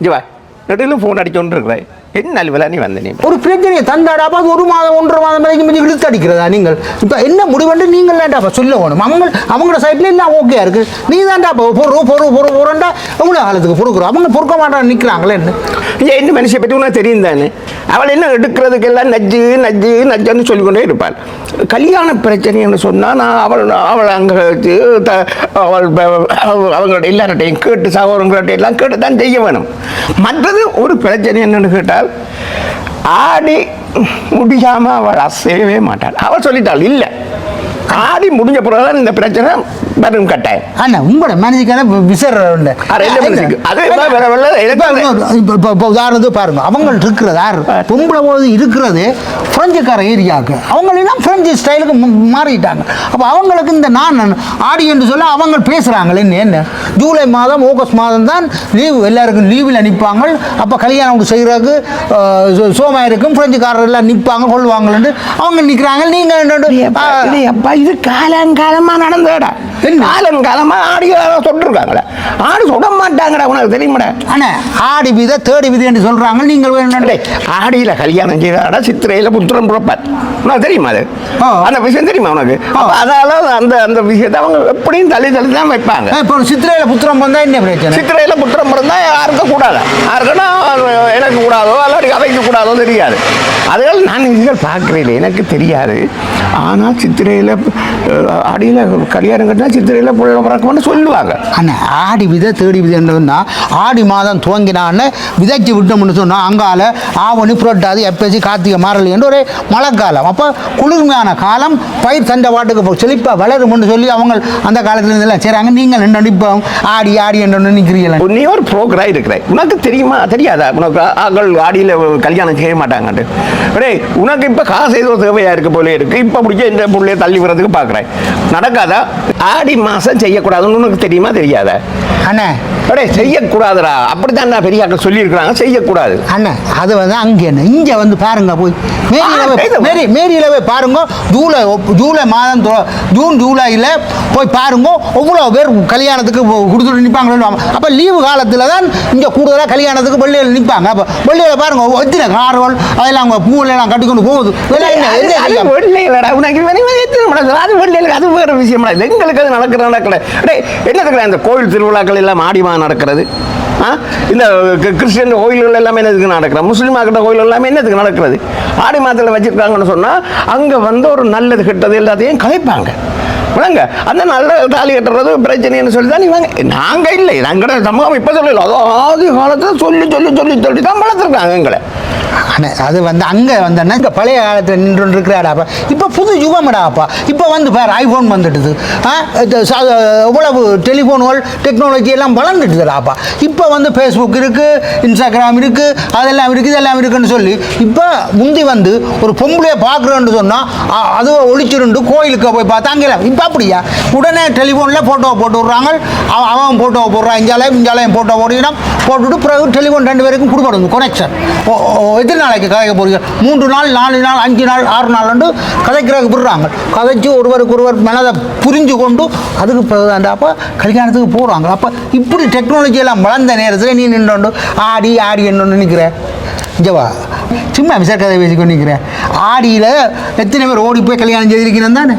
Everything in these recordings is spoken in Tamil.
இங்கே வா. நடுவில் ஃபோன் அடிச்சோன்னு இருக்கிறேன் என்ன அலுவலா நீ வந்த நீ? ஒரு பிரச்சனையை தந்தாடாப்பா ஒரு மாதம் ஒன்றரை மாதம் வரைக்கும் கொஞ்சம் இழுத்து அடிக்கிறதா நீங்கள்? இப்போ என்ன முடிவென்று நீங்கள் தான்டாப்பா சொல்ல வேணும். அவங்க அவங்களோட சைட்ல எல்லாம் ஓகே இருக்கு. நீ தான்டாப்பா பொறு பொறு பொறு பொருண்டா எவ்வளோ காலத்துக்கு பொறுக்குறோம் அவங்க பொறுக்க மாட்டாங்க நிற்கிறாங்களே என்ன? மனுஷன் பற்றி உனக்கு தெரியும் தானே? அவள் என்ன எடுக்கிறதுக்கெல்லாம் நஜ்ஜு நஜ்ஜு நஜ்ஜுன்னு சொல்லிக்கொண்டே இருப்பாள். கல்யாண பிரச்சனைன்னு சொன்னால் நான் அவள் அவள் அங்கே அவள் அவங்களோட எல்லார்ட்டையும் கேட்டு சகோதரங்கள்ட்ட எல்லாம் கேட்டு தான் செய்ய வேணும். மற்றது ஒரு பிரச்சனை என்னன்னு கேட்டால் ஆடி முடியாமல் அவள் அசையவே மாட்டாள். அவள் சொல்லிட்டாள் இல்லை ஆடி முடிஞ்ச பிறகுதான் இந்த பிரச்சனை வரும் கட்டாயம் அண்ணா உங்களோட மேனேஜருக்கான விசர அது என்ன மனுஷனுக்கு? அது என்ன வேற வெள்ள- எனக்கு இப்போ உதாரணத்துக்கு பாருங்க. அவங்க இருக்கிறது யார்? பொம்பளை பொழுது இருக்கிறது பிரெஞ்சுக்கார ஏரியாவுக்கு. அவங்க எல்லாம் பிரெஞ்சு ஸ்டைலுக்கு மாறிட்டாங்க. அப்போ அவங்களுக்கு இந்த நான் ஆடி என்று சொல்ல அவங்க பேசுகிறாங்களே என்ன ஜூலை மாதம் ஆகஸ்ட் மாதம் தான் லீவு எல்லாருக்கும் லீவில் நிற்பாங்க அப்போ கல்யாணம் செய்கிறதுக்கு சோமா இருக்கும் பிரெஞ்சுக்காரர் எல்லாம் நிற்பாங்க கொள்வாங்கன்னு அவங்க நிற்கிறாங்க நீங்கள் அப்பா இது காலங்காலமா நடந்தடா என்ன? காலங்காலமா ஆடி சொல்லிருக்காங்களே ஆடு சுட மாட்டாங்கடா உனக்கு தெரியுமாடா? அண்ணா ஆடி விதை தேடி விதை என்று சொல்கிறாங்க நீங்கள் வேணும் டேய், ஆடியில கல்யாணம் செய்தாடா சித்திரையில புத்திரம் பிறப்பார். உனக்கு தெரியுமா அது. அந்த விஷயம் தெரியுமா உனக்கு? அதால அந்த அந்த விஷயத்தை அவங்க எப்படியும் தள்ளி தள்ளி தான் வைப்பாங்க. இப்போ சித்திரையில் புத்திரம் வந்தால் என்ன பிரச்சனை? சித்திரையில புத்திரம் பிறந்தா யாருக்கும் கூடாது? யாருக்குன்னா எனக்கு கூடாதோ அல்லது அவைக்கு கூடாதோ தெரியாது. அதுகள் நான் இதுகள் பார்க்குறேன் எனக்கு தெரியாது. ஆனால் சித்திரையில் அடியில் கல்யாணம் கட்டினா சித்திரையில் புள்ள பிறக்கும்னு சொல்லுவாங்க. அண்ணா ஆடி விதை தேடி விதைன்றதுன்னா ஆடி மாதம் துவங்கினான்னு விதைச்சு விட்டோம்னு சொன்னால் அங்கால ஆவணி புரட்டாதி எப்பேசி கார்த்திகை மாறலி என்று ஒரு மழைக்காலம். அப்போ குளிர்மையான காலம் பயிர் சண்டை பாட்டுக்கு இப்போ செழிப்பாக வளரும்னு சொல்லி அவங்க அந்த காலத்துல இருந்தெல்லாம் செய்கிறாங்க நீங்கள் என்ன இப்போ ஆடி ஆடி என்று நிற்கிறீங்களா நீ ஒரு ப்ரோக்கராக இருக்கிற உனக்கு தெரியுமா? தெரியாதா? உனக்கு ஆக்கள் ஆடியில் கல்யாணம் செய்ய மாட்டாங்கன்ட்டு. டேய் உனக்கு இப்போ காசு ஏதோ தேவையாக இருக்கு போல இருக்கு. இப்போ பிடிச்ச இந்த புள்ளைய தள்ளி விடுறதுக்கு பார்க்குறேன் நடக்காதா? ஆடி மாதம் செய்யக்கூடாதுன்னு உனக்கு தெரியுமா தெரியாதா? அண்ணே. அடே செய்யக்கூடாதுடா. அப்படித்தான் நான் பெரியாக்கள் சொல்லியிருக்கிறாங்க செய்யக்கூடாது. அண்ணா அது வந்து அங்கே என்ன? இங்கே வந்து பாருங்க போய். மேரியில் மேரி மேரியில் போய் பாருங்க. ஜூலை ஜூலை மாதம் ஜூன் ஜூலையில் போய் பாருங்க. எவ்வளோ பேர் கல்யாணத்துக்கு கொடுத்துட்டு நிற்பாங்களோ அப்போ லீவு காலத்தில் தான் இங்கே கூடுதலாக கல்யாணத்துக்கு வெள்ளையில் நிற்பாங்க அப்போ வெள்ளையில் பாருங்க எத்தனை கார்கள் அதெல்லாம் அவங்க பூவெல்லாம் கட்டிக்கொண்டு போகுது. அது-? வெள்ளையிலடா. உனக்கு? அது வெள்ளையில, அது வேற விஷயம்டா. இது எங்களுக்கு அது நடக்கிற நடக்கல. என்ன என்னத்துக்குடா அந்த கோயில் திருவிழாக்கள் எல்லாம் ஆடி மாதம் நடக்கிறது? ஆ? இந்த கிறிஸ்டியன் கோயில்கள் எல்லாமே என்னதுக்கு நடக்கிறது? முஸ்லீம் ஆக்கிட்ட கோயில் எல்லாமே என்னதுக்கு நடக்கிறது? ஆடி மாதத்தில் வச்சிருக்காங்கன்னு சொன்னால் அங்கே வந்து ஒரு நல்லது கெட்டது எல்லாத்தையும் கலைப்பாங்க. விளங்க அந்த நல்ல தாலி கட்டுறது பிரச்சனைன்னு சொல்லி தான் இவங்க நாங்கள் இல்லை நாங்கள் சமூகம் இப்போ சொல்லல. அதோ ஆதி காலத்தில் சொல்லி சொல்லி சொல்லி சொல்லி தான் வளர்த்துருக்காங்க எங்களை. அது வந்து அங்கே வந்தேன்னா இங்கே பழைய காலத்தில் நின்று இருக்கிறாடாப்பா இப்போ புது யுகமடாப்பா இப்போ வந்து பார் ஐஃபோன் வந்துட்டுது ஆ எவ்வளவு டெலிஃபோன்கள் டெக்னாலஜி எல்லாம் வளர்ந்துட்டுதுடாப்பா இப்போ வந்து ஃபேஸ்புக் இருக்குது இன்ஸ்டாகிராம் இருக்குது அதெல்லாம் இருக்குது இதெல்லாம் இருக்குன்னு சொல்லி இப்போ முந்தி வந்து ஒரு பொம்பளையை பார்க்குறோன்னு சொன்னால் அதுவும் ஒழிச்சிருண்டு கோயிலுக்கு போய் பார்த்தா அங்கே இப்போ அப்படியா? உடனே டெலிஃபோனில் ஃபோட்டோவை போட்டு விட்றாங்க. அவன் அவன் போடுறான் இஞ்சாலையும் இஞ்சாலையும் ஃபோட்டோ போடுகிறான் போட்டுவிட்டு பிறகு டெலிஃபோன் ரெண்டு பேருக்கும் கொடுக்கணும் கனெக்ஷன் எத்தனை நாளைக்கு கதைக்க போகிறீங்க மூன்று நாள் நாலு நாள் அஞ்சு நாள் ஆறு நாள் வந்து கதைக்கிறதுக்கு விடுறாங்க. கதைச்சு ஒருவருக்கு ஒருவர் மனதை புரிஞ்சு கொண்டு அதுக்கு பிறகுதாண்டாப்பா கல்யாணத்துக்கு போகிறாங்க அப்போ இப்படி டெக்னாலஜி எல்லாம் வளர்ந்த நேரத்தில் நீ நின்று ஆடி ஆடி என்னொன்று நினைக்கிற? ஜவா சும்மா விசார் கதை பேசிக்கொண்டு நிற்கிறேன் ஆடியில் எத்தனை பேர் ஓடி போய் கல்யாணம் செய்திருக்கிறேன் தானே?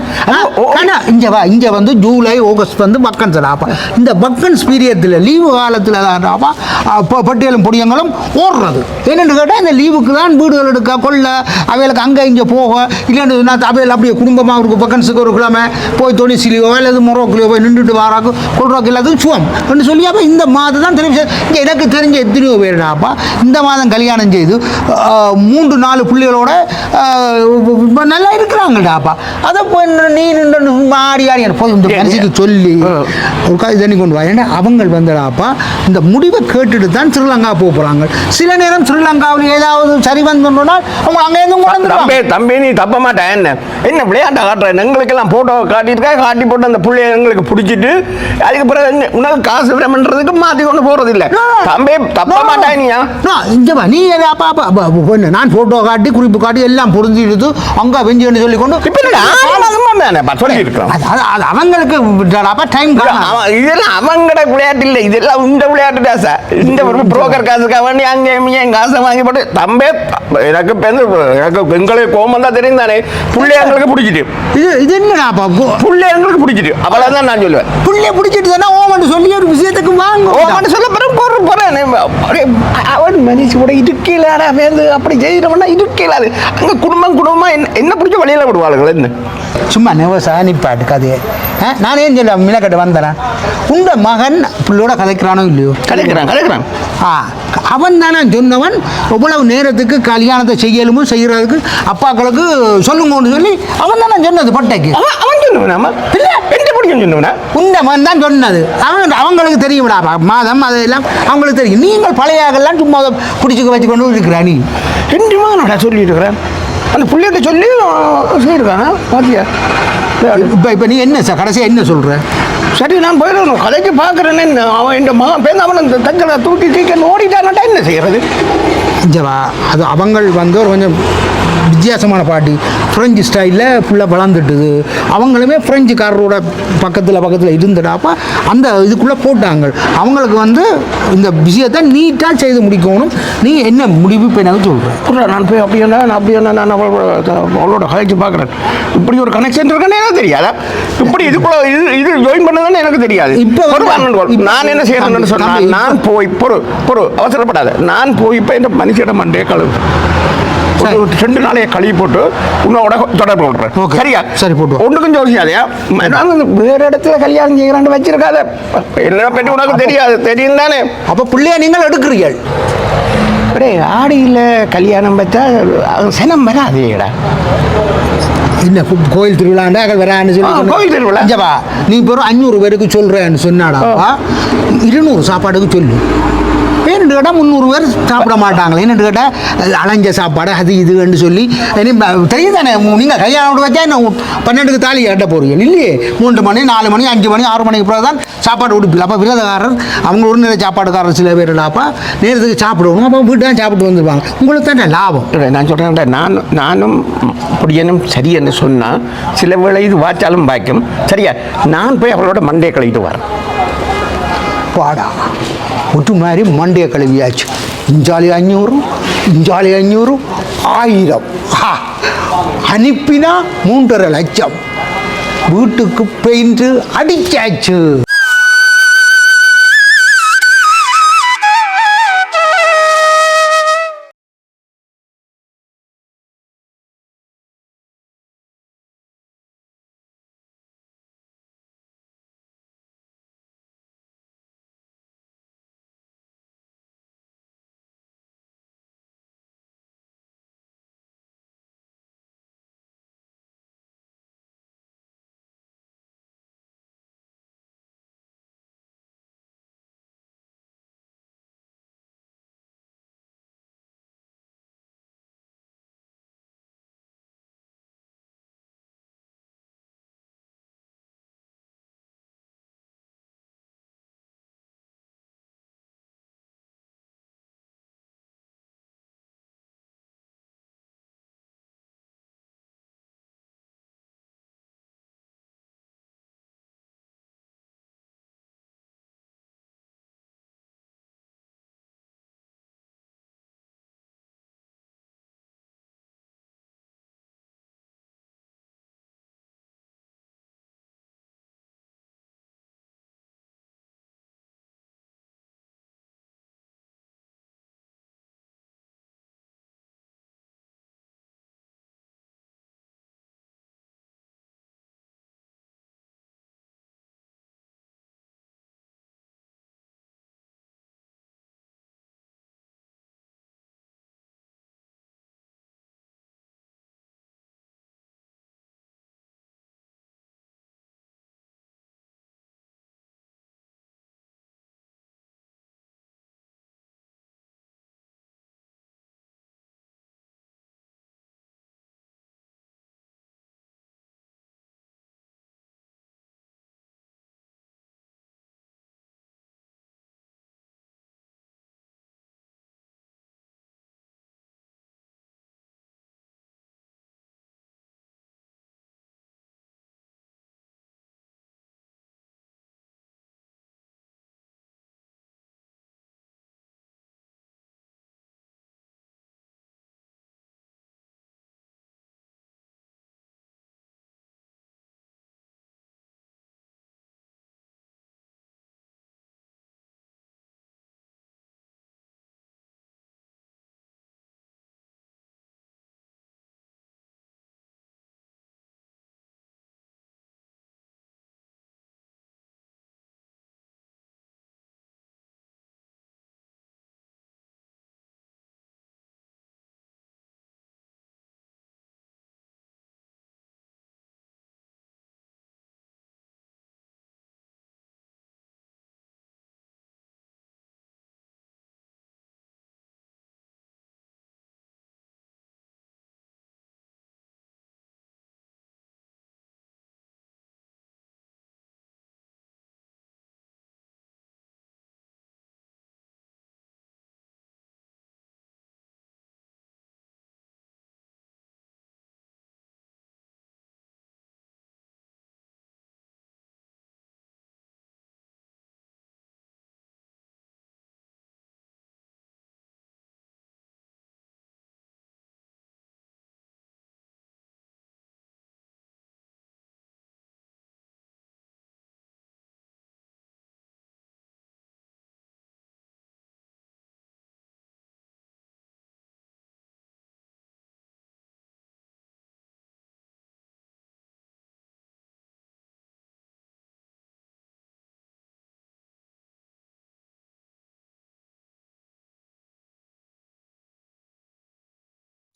ஆனால் இங்கே வா இங்கே வந்து ஜூலை ஆகஸ்ட் வந்து பக்கன்ஸ் அப்போ இந்த பக்கன்ஸ் பீரியத்தில் லீவு காலத்தில் தான்டாப்பா அப்போ பட்டியலும் பொடியங்களும் ஓடுறது. என்னென்னு கேட்டால் இந்த லீவுக்கு தான் வீடுகள் எடுக்க கொள்ள அவைகளுக்கு அங்கே இங்கே போக இல்லைன்னு சொன்னால் அவையில் அப்படியே குடும்பமாக இருக்கும் பக்கன்ஸுக்கு ஒரு கிழமை போய் தொழிற்சிலையோ அல்லது மொரோக்கிலையோ போய் நின்றுட்டு வாராக்கு கொள்றாக்கு எல்லாத்துக்கும் சுவம் என்று சொல்லி அப்போ இந்த மாதம் தான் இங்கே எனக்கு தெரிஞ்ச எத்தனையோ பேர்டாப்பா இந்த மாதம் கல்யாணம் செய்து மூன்று நாலு பிள்ளைகளோட நல்லா இருக்கிறாங்கடாப்பா அதை போய் நீ நின்று ஆடி ஆடி போய் இந்த மனசுக்கு சொல்லி தண்ணி கொண்டு வா. ஏன்னா அவங்க வந்தடாப்பா இந்த முடிவை கேட்டுட்டு தான் ஸ்ரீலங்கா போக போகிறாங்க சில நேரம் ஸ்ரீலங்காவில் ஏதாவது சரி வந்தோம்னா அவங்க அங்கேருந்து கொண்டு தம்பி நீ தப்ப மாட்டேன் என்ன? என்ன விளையாட்டை காட்டுறேன் எங்களுக்கெல்லாம் போட்டோ காட்டியிருக்கா காட்டி போட்டு அந்த புள்ளைய எங்களுக்கு பிடிச்சிட்டு அதுக்கு பிறகு உனக்கு காசு விடமன்றதுக்கு மாற்றி கொண்டு போறது இல்ல தம்பி தப்ப மாட்டேன் நீயா இங்கே நீ அப்பா பொண்ணு நான் போட்டோ காட்டி குறிப்பு காட்டி எல்லாம் பொருந்திடுது அங்க வெஞ்சுன்னு சொல்லி கொண்டு என்னடா? அவங்களுக்கு டைம் இதெல்லாம் அவங்கட விளையாட்டு இல்லை. இதெல்லாம் இந்த விளையாட்டு சார். இந்த ஒரு புரோக்கர் காசுக்காக வேண்டி அங்கே இங்கேயும் காசை வாங்கி போட்டு தம்பே எனக்கு எனக்கு எங்களுக்கு கோமம் தான் தெரியும் தானே. புள்ளை எங்களுக்கு பிடிச்சிட்டு. இது இது என்னடாப்பா புள்ளை எங்களுக்கு பிடிச்சிட்டு. அவ்வளோதான் நான் சொல்லுவேன். புள்ளைய பிடிச்சிட்டு தானே ஓமன்ட்டு சொல்லி ஒரு விஷயத்துக்கு வாங்க ஓ மட்டும் சொல்ல பிறகு போற போறேன் அவன் மனுஷ கூட இருக்கலாடா வேந்து அப்படி செய்யறவனா இருக்கலாது அங்க குடும்பம் குடும்பமா என்ன என்ன பிடிச்ச வழியில விடுவாளுகள் என்ன? சும்மா நெவசா நிப்பாட்டு கதையை. நான் சொல்ல மினக்கட்டு வந்தேன் உங்க மகன் பிள்ளையோட கதைக்கிறானோ இல்லையோ? கலைக்கிறான் கலைக்கிறான் ஆ. அவன் தானே சொன்னவன்? இவ்வளவு நேரத்துக்கு கல்யாணத்தை செய்யலுமோ செய்யறதுக்கு அப்பாக்களுக்கு சொல்லுங்கன்னு சொல்லி அவன் தானே சொன்னது பட்டைக்கு. அவன் சொன்னவனாமா இல்ல. எந்த பிடிக்கும் சொன்னவனா? உண்ட மகன் தான் சொன்னது. அவன் அவங்களுக்கு தெரியும்டா மாதம் அதெல்லாம் அவங்களுக்கு தெரியும். நீங்கள் பழைய ஆகலாம் சும்மா அதை பிடிச்சிக்க வச்சு கொண்டு இருக்கிறா நீ. ரெண்டு மாதம்டா சொல்லிட்டு இருக்கிறேன். அந்த பிள்ளைகிட்ட சொல்லி சொல்லியிருக்கானா? பாத்தியா? இப்போ இப்போ நீ என்ன சார் கடைசியாக என்ன சொல்கிற சரி நான் போயிடணும். கதைக்கு பார்க்குறேன்னு அவன் இந்த மகன் பேருந்து அவன் தஞ்சலை தூக்கி தூக்கி ஓடிட்டானாட்டா என்ன செய்யறது? ஜவா அது அவங்கள் வந்து ஒரு கொஞ்சம் வித்தியாசமான பாட்டி. ஃப்ரெஞ்சு ஸ்டைலில் ஃபுல்லாக வளர்ந்துட்டுது. அவங்களுமே ஃப்ரெஞ்சுக்காரரோட பக்கத்தில் பக்கத்தில் இருந்துடாப்பா அந்த இதுக்குள்ளே போட்டாங்க. அவங்களுக்கு வந்து இந்த விஷயத்தை நீட்டாக செய்து முடிக்கணும். நீ என்ன முடிவு இப்போ எனக்கு சொல்கிறேன் நான் போய் அப்படி என்ன நான் அப்படி என்ன நான் அவளோட கதைச்சு பார்க்குறேன். இப்படி ஒரு கனெக்ஷன் இருக்குன்னு தெரியாதா? இப்படி இதுக்குள்ள இது இது ஜாயின் பண்ணதுன்னு எனக்கு தெரியாது. இப்ப. நான் என்ன செய்யணும்னு சொன்னா நான் போய் பொறு பொறு அவசரப்படாத. நான் போய் இப்போ இந்த மனுஷிட மண்டே கழுவு. ரெண்டு நாளைய கழுவி போட்டு உன்னோட தொடர்பு கொள்றேன். சரியா? சரி, போட்டு. ஒன்றுக்கும் ஜோசியாதையா வேற இடத்துல கல்யாணம் செய்யறான்னு வச்சிருக்காத. என்ன பற்றி உனக்கு தெரியாது. தெரியும் தானே? அப்போ பிள்ளைய நீங்கள் எடுக்கிறீர்கள். அடே ஆடியில் கல்யாணம் வச்சா சனம் வராதேடா. என்ன கோயில் திருவிழாண்டா அங்கே வரான்னு சொல்லி கோயில் திருவிழா. இஞ்சப்பா நீ ஒரு அஞ்சூறு பேருக்கு சொல்கிறேன்னு சொன்னாடாப்பா இருநூறு சாப்பாடுக்கு சொல்லு. ஏன்னு கேட்டால் முந்நூறு பேர் சாப்பிட மாட்டாங்களே. என்னன்னு கேட்டால் அலைஞ்ச சாப்பாடு அது இதுன்னு சொல்லி தெரியும் தானே நீங்கள் கல்யாணம் விட்டு வச்சா என்ன பன்னெண்டுக்கு தாலி கட்ட போறீங்க. இல்லையே? மூன்று மணி நாலு மணி அஞ்சு மணி ஆறு மணிக்கு பிறகு தான் சாப்பாடு உடுப்பில். அப்போ விரதக்காரர் அவங்க ஒரு நேர சாப்பாடுக்காரர் சில பேர் அப்போ நேரத்துக்கு சாப்பிடுவோம். அப்போ வீட்டு தான் சாப்பிட்டு வந்துருவாங்க. உங்களுக்கு தான் லாபம்? நான் சொல்கிறேன் நான் நானும் அப்படியனும் சரி என்று சொன்னால் சில வேளை இது வாச்சாலும் பாய்க்கும். சரியா? நான் போய் அவளோட மண்டையை கழிட்டு வரேன். பாடா. ஒட்டு மாதிரி மண்டையை கழுவியாச்சு. இஞ்சாலி அஞ்சூறு இஞ்சாலி அஞ்சூறு ஆயிரம். ஹா. அனுப்பினா மூன்றரை லட்சம். வீட்டுக்கு பெயிண்ட் அடிச்சாச்சு.